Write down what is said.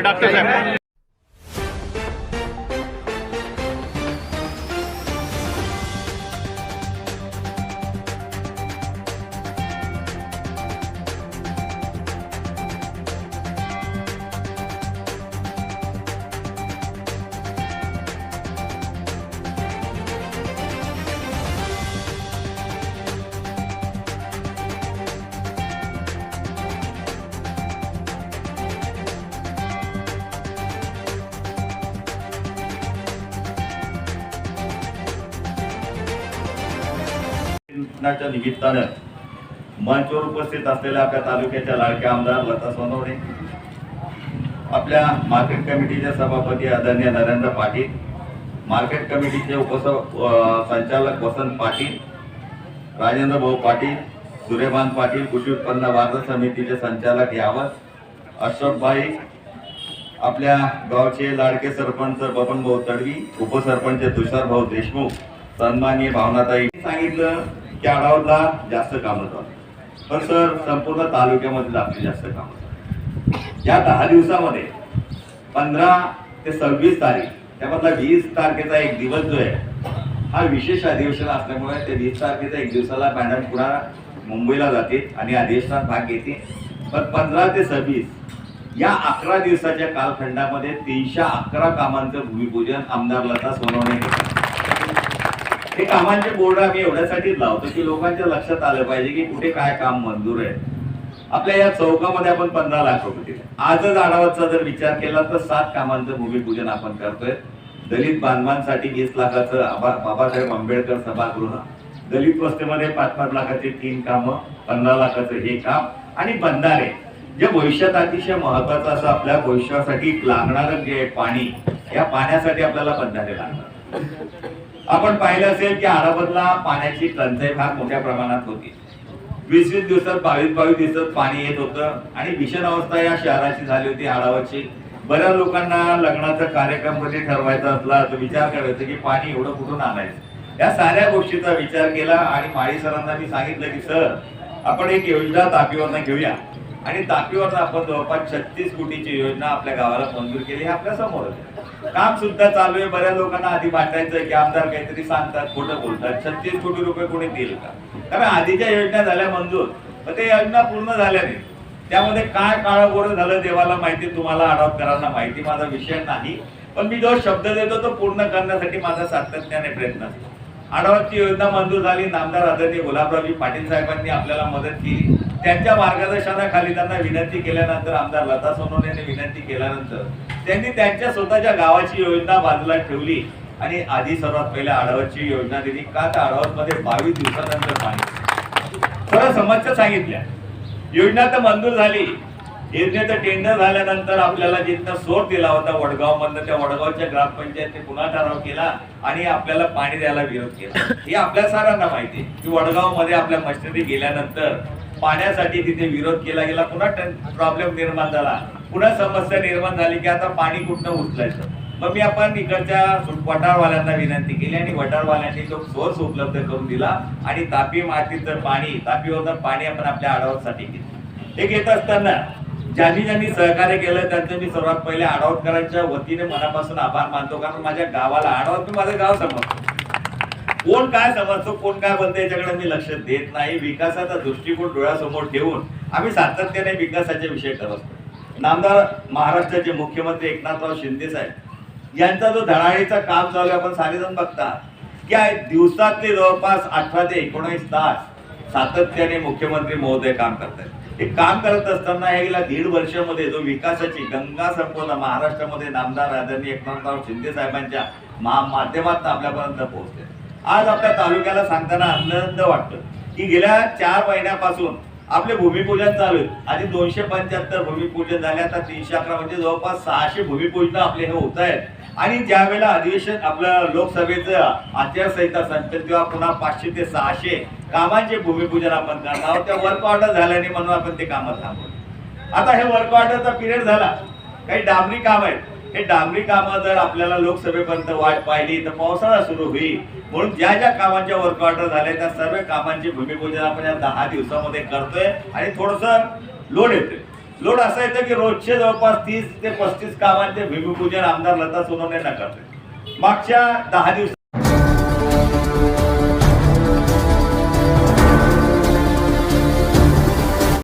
Doctor साहेब. दिनाच्या निमित्तानं मंचवर उपस्थित असलेल्या आपल्या तालुक्याच्या लाडक्या आमदार लता सोनवणे आपल्या मार्केट कमिटीचे सभापती आदरणीय नरेंद्र पाटील मार्केट कमिटीचे उपस संचालक वसंत पाटील राजेंद्र भाऊ पाटील सूर्यभान पाटील कृषी उत्पन्न बाजार समितीचे संचालक यावत अशोकभाई आपल्या गावचे लाडके सरपंच बबन भाऊ तडवी उपसरपंच तुषार भाऊ देशमुख सन्माननीय भावनाताई. सांगितलं की आढावला जास्त कामं चालू पण सर संपूर्ण तालुक्यामध्ये आपली जास्त कामं या दहा दिवसामध्ये पंधरा ते सव्वीस तारीख त्यामधला वीस तारखेचा एक दिवस जो आहे हा विशेष अधिवेशन असल्यामुळे ते वीस तारखेचा एक दिवसाला मॅडम पुन्हा मुंबईला जाते आणि अधिवेशनात भाग घेते पण पंधरा ते सव्वीस या अकरा दिवसाच्या कालखंडामध्ये तीनशे अकरा कामांचं भूमिपूजन आमदार लता सोनवणे हे कामांचे बोर्ड आम्ही एवढ्यासाठीच लावतो की लोकांच्या लक्षात आलं पाहिजे की कुठे काय काम मंजूर आहे. आपल्या या चौकामध्ये आपण पंधरा लाख रुपये दिले. आजच आढावाचा जर विचार केला तर सात कामांचं भूमिपूजन आपण करतोय. दलित बांधवांसाठी वीस लाखाचं आबा- बाबासाहेब आंबेडकर सभागृह. दलित वस्तीमध्ये पाच पाच लाखाची तीन कामं पंधरा लाखाचं हे काम आणि बंधारे. जे भविष्यात अतिशय महत्वाचं असं आपल्या भविष्यासाठी लागणारं जे पाणी या पाण्यासाठी आपल्याला बंधारे लागणार. आपण पाहिलं असेल की आराबदला पाण्याची टंचाई फार मोठ्या प्रमाणात होती. वीस वीस दिवसात बावीस बावीस दिवसात पाणी येत होतं आणि भीषण अवस्था या शहराची झाली होती आरावतची बऱ्याच लोकांना लग्नाचा कार्यक्रम कधी ठरवायचा असला तर विचार करायचा की पाणी एवढं कुठून आणायचं? या साऱ्या गोष्टीचा विचार केला आणि माळी सरांना मी सांगितलं की सर आपण एक योजना तापीवरनं घेऊया. आणि तापीवरनं आपण जवळपास छत्तीस कोटीची योजना आपल्या गावाला मंजूर केली हे आपल्यासमोर. काम सुद्धा चालू आहे. बऱ्याच लोकांना आधी वाटायचं की आमदार काहीतरी सांगतात खोटं बोलतात. छत्तीस कोटी रुपये कोणी देईल का? कारण आधीच्या योजना झाल्या मंजूर पण ते योजना पूर्ण झाल्या नाही त्यामध्ये काय काळाबोर झालं देवाला माहिती तुम्हाला आडवकरांना माहिती माझा विषय नाही. पण मी जो शब्द देतो तो पूर्ण करण्यासाठी माझा सातत्याने प्रयत्न असतो. आढावाची योजना मंजूर झाली. नामदार आदरणीय गुलाबरावजी पाटील साहेबांनी आपल्याला मदत केली. त्यांच्या मार्गदर्शनाखाली त्यांना विनंती केल्यानंतर आमदार लता सोनवणे यांनी विनंती केल्यानंतर त्यांनी त्यांच्या स्वतःच्या गावाची योजना बाजूला ठेवली. आणि आधी सर्वात पहिल्या आढावाची योजना दिली. का त्या आढावामध्ये बावीस दिवसानंतर पाणी? सरळ समस्या सांगितल्या. योजना तर मंजूर झाली. योजनेचं टेंडर झाल्यानंतर आपल्याला जिथं सोर दिला होता वडगाव मधनं त्या वडगावच्या ग्रामपंचायतने पुन्हा ठराव केला आणि आपल्याला पाणी द्यायला विरोध केला. हे आपल्या सारांना माहिती की वडगावमध्ये आपल्या मशिनरी गेल्यानंतर पाण्यासाठी तिथे विरोध केला गेला पुन्हा प्रॉब्लेम निर्माण झाला. पुन्हा समस्या निर्माण झाली की आता पाणी कुठनं उचलायचं? मग मी आपण इकडच्या वटारवाल्यांना विनंती केली आणि वटारवाल्यांनी तो सोर्स उपलब्ध करून दिला आणि तापी मातीचं पाणी तापीवरनं पाणी आपण आपल्या आढावासाठी घेतलं. हे घेत असताना ज्यांनी ज्यांनी सहकार्य केलं त्यांचं मी सर्वात पहिले आढावकरांच्या वतीने मनापासून आभार मानतो. कारण माझ्या गावाला आढावत मी माझं गाव समजतो कोण काय समजतो कोण काय बोलतो याच्याकडे मी लक्ष देत नाही. विकासाचा दृष्टिकोन डोळ्यासमोर ठेवून आम्ही सातत्याने विकासाचे विषय करत असतो. नामदार महाराष्ट्राचे मुख्यमंत्री एकनाथराव शिंदे साहेब यांचा जो धडाळीचा काम चालू आहे आपण सारेजण बघता की दिवसातले जवळपास अठरा ते एकोणीस तास सातत्याने मुख्यमंत्री महोदय काम करतात हे काम करत असताना या गेल्या दीड वर्षामध्ये जो विकासाची गंगा संपवला महाराष्ट्रामध्ये नामदार आदरणीय एकनाथराव शिंदे साहेबांच्या मा- माध्यमातून आपल्यापर्यंत पोहोचते आज आपल्या तालुक्याला सांगताना आनंद वाटतो. की गेल्या चार महिन्यापासून आपले भूमिपूजन चालू आहे. आधी दोनशे पंच्याहत्तर भूमिपूजन झाले आता तीनशे अकरा म्हणजे जवळपास सहाशे भूमिपूजन आपले हे होत आहेत. आणि ज्या वेळेला अधिवेशन आपलं लोकसभेचं आचारसंहिता संपेल तेव्हा पुन्हा पाचशे ते सहाशे कामांचे भूमिपूजन आपण करणार आहोत. त्या वर्क ऑर्डर झाल्याने म्हणून आपण ते कामं थांबवलं आता हे वर्क ऑर्डरचा पिरियड झाला. काही डांबरी काम आहेत. हे डांबरी कामं जर आपल्याला लोकसभेपर्यंत वाट पाहिली तर पावसाळा सुरू होईल. म्हणून ज्या ज्या कामांच्या वर्क ऑर्डर झाल्या त्या सर्व कामांचे भूमिपूजन आपण या दहा दिवसामध्ये करतोय आणि थोडंसं लोड येतोय. लोड असं येतं की रोजचे जवळपास तीस ते पस्तीस कामांचे भूमिपूजन आमदार लता सोनवणे करते मागच्या दहा दिवस